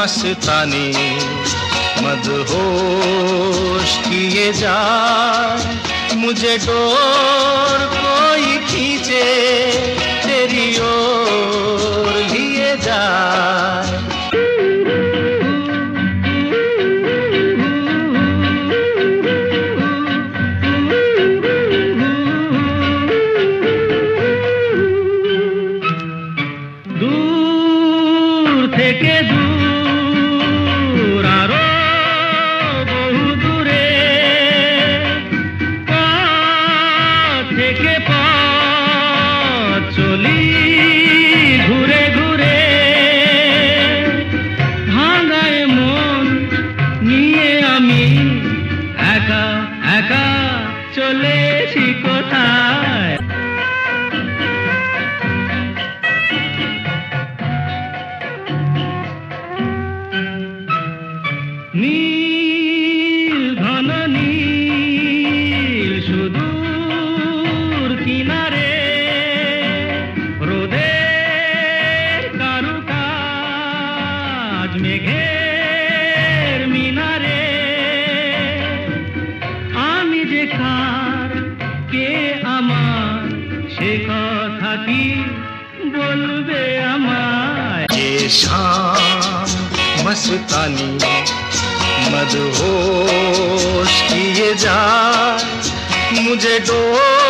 शाम मस्तानी मदहोश किए जा मुझे डोर कोई खींचे तेरी ओर लिए जाए দূর থেকে দূর চলি ঘুরে ঘুরে। ভাঙায় মন নিয়ে আমি একা একা চলেছি কোথায়? নীল কার কে আমার সে কথা কি বলবে আমায় যে শাম মস্তানি मदहोश किए जाए मुझे डोर कोई खींचे